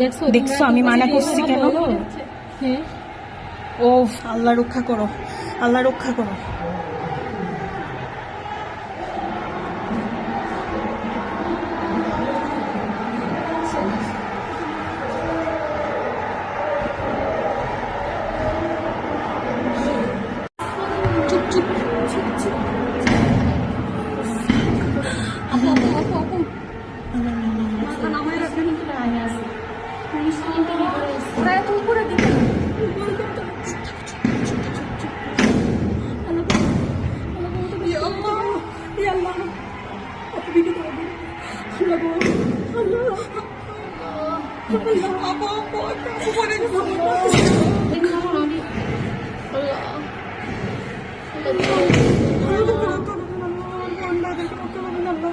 দেখছ? দেখছ আমি মানা করছি কেন? হ্যাঁ। ও আল্লাহ রক্ষা করো। আল্লাহ রক্ষা করো। চুপ চুপ চুপ চুপ।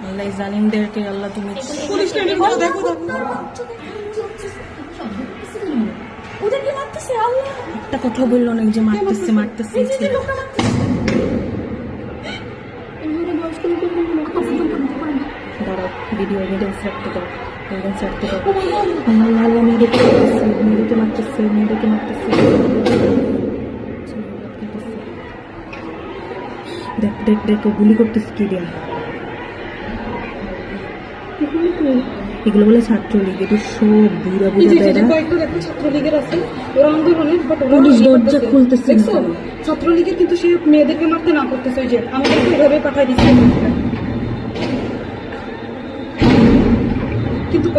আল্লাহ জালিমদেরকে আল্লাহ তুমি একটা কথা বলল না যে মারতেছে মারতেছে? ভিডিও ভিডিও ছাড়তে দাও মেয়েদেরকে মারতেছে দেখ দেখ দেখ গুলি কি এগুলো বলে ছাত্রলীগ এটা সব বুড়া বুড়া ছাত্রলীগের আছে ওরা আন্দোলনে বাট পুলিশ ইয়ে দরজা খুলতেছে ছাত্রলীগের কিন্তু সে মেয়েদেরকে মারতে না করতেছে ওই যে আমাদেরকে এভাবে পাঠাই দিচ্ছে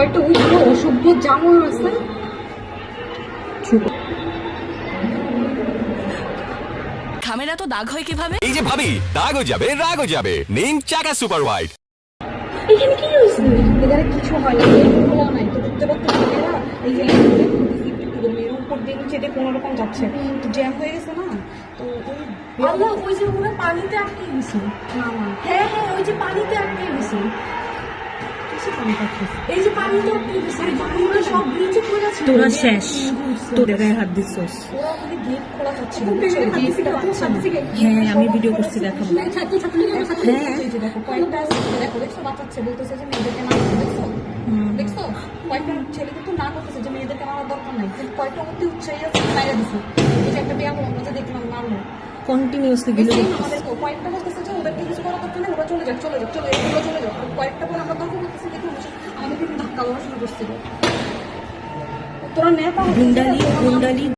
কয়েকটা পুরো অসভ্য জামল আছে এত দাগ হয় কীভাবে? এই যে ভাবি দাগও যাবে রাগও যাবে। নিন চাকা সুপার হোয়াইট এখানে কি হয়েছে কিছু হয় না। নাই। তো মেয়েরা এই যে মেয়ের উপর দিয়ে নিচে দিয়ে কোনো রকম যাচ্ছে। তো জ্যাম হয়ে গেছে না? তো ওই আল্লাহ ওই যে ওরা পানিতে আটকে গেছে। না না হ্যাঁ হ্যাঁ ওই যে পানিতে আটকে গেছে এই যে পানিতে আটকে গেছে এই বাকিগুলো সব নিচে পড়ে আছে তোরা শেষ তোদের গায়ে হাত হ্যাঁ আমি ভিডিও করছি দেখাবো হ্যাঁ বলতেছে যে মেয়েদেরকে না করতে দেখছ দেখছ কয়েকটা ছেলেদের তো না করতেছে যে মেয়েদেরকে মারার দরকার নাই কয়েকটা অতি উৎসাহী আছে বাইরে দিছে এই একটা বিয়া আমরা দেখলাম মারলো কন্টিনিউসলি কয়েকটা বলতেছে যে ওদেরকে কিছু করার দরকার নেই ওরা চলে যাক চলে যাক চলে যাক চলে যাক কয়েকটা পরে আমরা তখন বলতেছি দেখি কিন্তু ধাক্কা দেওয়া শুরু করছিল। তোরা নেতা গুন্ডালি গুন্ডালি